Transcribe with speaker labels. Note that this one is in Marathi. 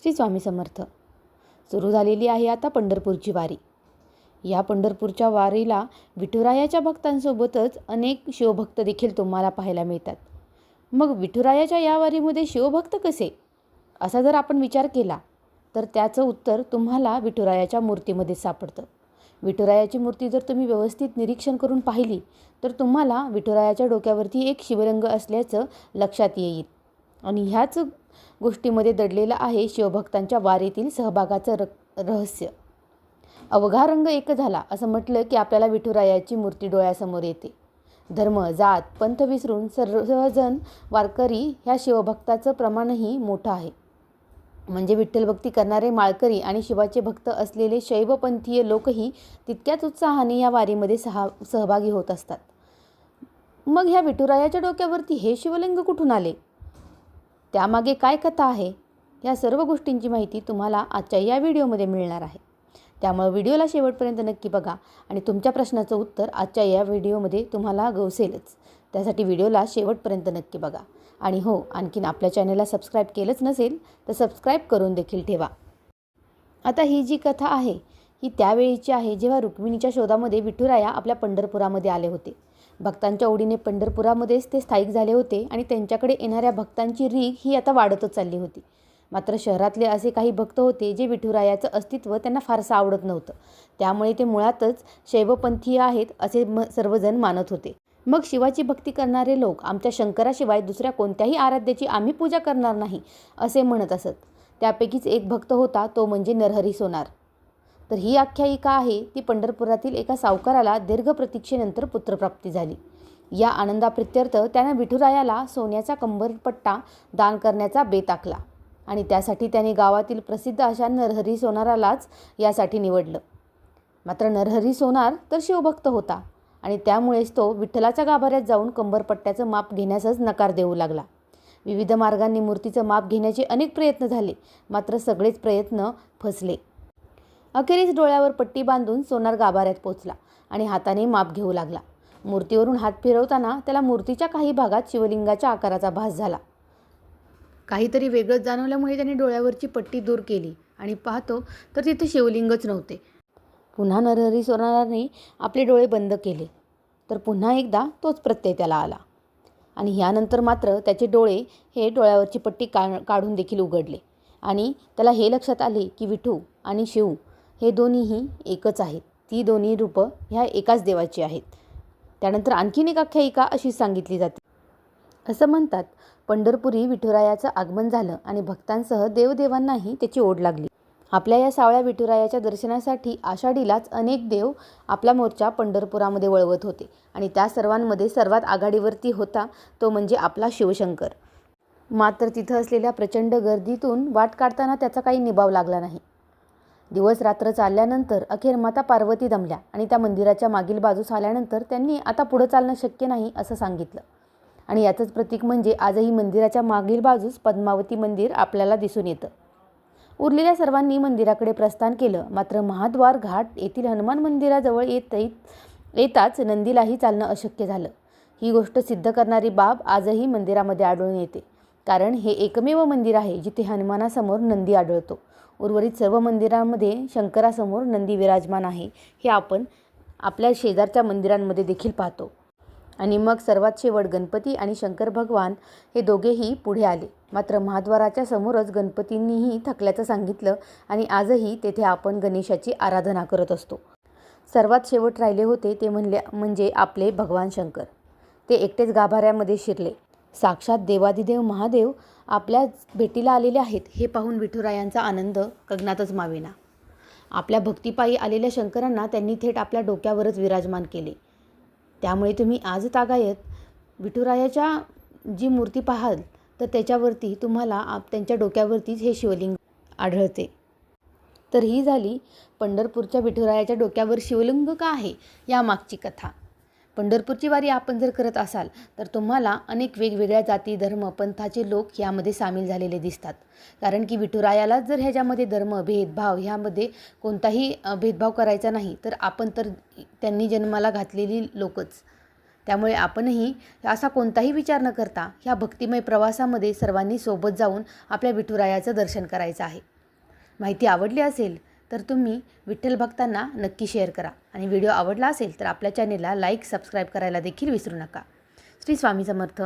Speaker 1: श्री स्वामी समर्थ. सुरू झालेली आहे आता पंढरपूरची वारी. या पंढरपूरच्या वारीला विठुरायाच्या भक्तांसोबतच अनेक शिवभक्त देखील तुम्हाला पाहायला मिळतात. मग विठुरायाच्या या वारीमध्ये शिवभक्त कसे? असा जर आपण विचार केला तर त्याचं उत्तर तुम्हाला विठुरायाच्या मूर्तीमध्ये सापडतं. विठुरायाची मूर्ती जर तुम्ही व्यवस्थित निरीक्षण करून पाहिली तर तुम्हाला विठुरायाच्या डोक्यावरती एक शिवरंग असल्याचं लक्षात येईल. आणि ह्याच गोष्टीमध्ये दडलेलं आहे. शिवभक्तांच्या वारीतील सहभागाचं र रहस्य. अवघा रंग एक झाला. असं म्हटलं की आपल्याला विठुरायाची मूर्ती डोळ्यासमोर येते. धर्म जात पंथ विसरून सर्वजण वारकरी ह्या शिवभक्ताचं प्रमाणही मोठं आहे. म्हणजे विठ्ठल भक्ती करणारे माळकरी आणि शिवाचे भक्त असलेले शैवपंथीय लोकही तितक्याच उत्साहाने या वारीमध्ये सहा सहभागी होत असतात. मग ह्या विठुरायाच्या डोक्यावरती हे शिवलिंग कुठून आले? त्यामागे काय कथा आहे या सर्व गोष्टींची माहिती तुम्हाला आजच्या या व्हिडिओमध्ये मिळणार आहे. त्यामुळे व्हिडिओला शेवटपर्यंत नक्की बघा आणि तुमच्या प्रश्नाचं उत्तर आजच्या या व्हिडिओमध्ये तुम्हाला गवसेलच. त्यासाठी व्हिडिओला शेवटपर्यंत नक्की बघा. आणि हो आणखीन आपल्या चॅनलला सबस्क्राईब केलंच नसेल तर सबस्क्राईब करून देखील ठेवा. आता ही जी कथा आहे ही त्यावेळीची आहे जेव्हा रुक्मिणीच्या शोधामध्ये विठुराया आपल्या पंढरपुरामध्ये आले होते. भक्तांच्या ओढीने पंढरपुरामध्येच ते स्थायिक झाले होते आणि त्यांच्याकडे येणाऱ्या भक्तांची रीग ही आता वाढतच चालली होती. मात्र शहरातले असे काही भक्त होते जे विठुरायाचं अस्तित्व त्यांना फारसं आवडत नव्हतं. त्यामुळे ते मुळातच शैवपंथीय आहेत असे म सर्वजण मानत होते. मग शिवाची भक्ती करणारे लोक आमच्या शंकराशिवाय दुसऱ्या कोणत्याही आराध्याची आम्ही पूजा करणार नाही असे म्हणत असत. त्यापैकीच एक भक्त होता तो म्हणजे नरहरी सोनार. तर ही आख्यायिका आहे ती पंढरपुरातील एका सावकाराला दीर्घ प्रतीक्षेनंतर पुत्रप्राप्ती झाली. या आनंदाप्रित्यर्थ त्यानं विठुरायाला सोन्याचा कंबरपट्टा दान करण्याचा बेत आखला आणि त्यासाठी त्याने गावातील प्रसिद्ध अशा नरहरी सोनारालाच यासाठी निवडलं. मात्र नरहरी सोनार तर शिवभक्त होता आणि त्यामुळेच तो विठ्ठलाच्या गाभाऱ्यात जाऊन कंबरपट्ट्याचं माप घेण्यासच नकार देऊ लागला. विविध मार्गांनी मूर्तीचं माप घेण्याचे अनेक प्रयत्न झाले मात्र सगळेच प्रयत्न फसले. अखेरीस डोळ्यावर पट्टी बांधून सोनार गाभाऱ्यात पोचला आणि हाताने माप घेऊ लागला. मूर्तीवरून हात फिरवताना त्याला मूर्तीच्या काही भागात शिवलिंगाच्या आकाराचा भास झाला. काहीतरी वेगळंच जाणवल्यामुळे त्याने डोळ्यावरची पट्टी दूर केली आणि पाहतो तर तिथे शिवलिंगच नव्हते. पुन्हा नरहरी सोनाराने आपले डोळे बंद केले. तर पुन्हा एकदा तोच प्रत्यय त्याला आला. आणि ह्यानंतर मात्र त्याचे डोळे हे डोळ्यावरची पट्टी का काढून देखील उघडले. आणि त्याला हे लक्षात आले की विठू आणि शिव हे दोन्हीही एकच आहेत. ती दोन्ही रूपं ह्या एकाच देवाची आहेत. त्यानंतर आणखीन एक आख्यायिका अशी सांगितली जाते. असं म्हणतात पंढरपुरी विठुरायाचं आगमन झालं आणि भक्तांसह देवदेवांनाही त्याची ओढ लागली. आपल्या या सावळ्या विठुरायाच्या दर्शनासाठी आषाढीलाच अनेक देव आपला मोर्चा पंढरपुरामध्ये वळवत होते आणि त्या सर्वांमध्ये सर्वात आघाडीवरती होता तो म्हणजे आपला शिवशंकर. मात्र तिथं असलेल्या प्रचंड गर्दीतून वाट काढताना त्याचा काही निभाव लागला नाही. दिवस रात्र चालल्यानंतर अखेर माता पार्वती दमल्या आणि त्या मंदिराच्या मागील बाजूस आल्यानंतर त्यांनी आता पुढं चालणं शक्य नाही असं सांगितलं. आणि याचंच प्रतीक म्हणजे आजही मंदिराच्या मागील बाजूस पद्मावती मंदिर आपल्याला दिसून येतं. उरलेल्या सर्वांनी मंदिराकडे प्रस्थान केलं. मात्र महाद्वार घाट येथील हनुमान मंदिराजवळ येत येताच नंदीलाही चालणं अशक्य झालं. ही गोष्ट सिद्ध करणारी बाब आजही मंदिरामध्ये आढळून येते. कारण हे एकमेव मंदिर आहे जिथे हनुमानासमोर नंदी आढळतो. उर्वरित सर्व मंदिरांमध्ये शंकरासमोर नंदी विराजमान आहे. हे आपण आपल्या शेजारच्या मंदिरांमध्ये देखील पाहतो. आणि मग सर्वात शेवट गणपती आणि शंकर भगवान हे दोघेही पुढे आले. मात्र महाद्वाराच्या समोरच गणपतींनीही थकल्याचं सांगितलं आणि आजही तेथे आपण गणेशाची आराधना करत असतो. सर्वात शेवट राहिले होते ते म्हणले म्हणजे आपले भगवान शंकर. ते एकटेच गाभाऱ्यामध्ये शिरले. साक्षात देवादिदेव महादेव आपल्या भेटीला आलेले आहेत हे पाहून विठुरायांचा आनंद गगनातच मावेना. आपल्या भक्तिपायी आलेल्या शंकरांना त्यांनी थेट आपल्या डोक्यावरच विराजमान केले. त्यामुळे तुम्ही आज तागायत विठुरायाच्या जी मूर्ती पाहाल तर त्याच्यावरती तुम्हाला आप त्यांच्या डोक्यावरतीच हे शिवलिंग आढळते. तर ही झाली पंढरपूरच्या विठुरायाच्या डोक्यावर शिवलिंग का आहे या मागची कथा. पंढरपूरची वारी आपण जर करत असाल तर तुम्हाला अनेक वेगवेगळ्या जाती धर्म पंथाचे लोक यामध्ये सामील झालेले दिसतात. कारण की विठुरायाला जर ह्याच्यामध्ये धर्म भेदभाव ह्यामध्ये कोणताही भेदभाव करायचा नाही तर आपण तर त्यांनी जन्माला घातलेली लोकच. त्यामुळे आपणही असा कोणताही विचार न करता ह्या भक्तिमय प्रवासामध्ये सर्वांनी सोबत जाऊन आपल्या विठुरायाचं दर्शन करायचं आहे. माहिती आवडली असेल तर तुम्ही विठ्ठल भक्तांना नक्की शेअर करा. आणि व्हिडिओ आवडला असेल तर आपल्या चॅनेलला लाईक सबस्क्राईब करायला देखील विसरू नका. श्री स्वामी समर्थ.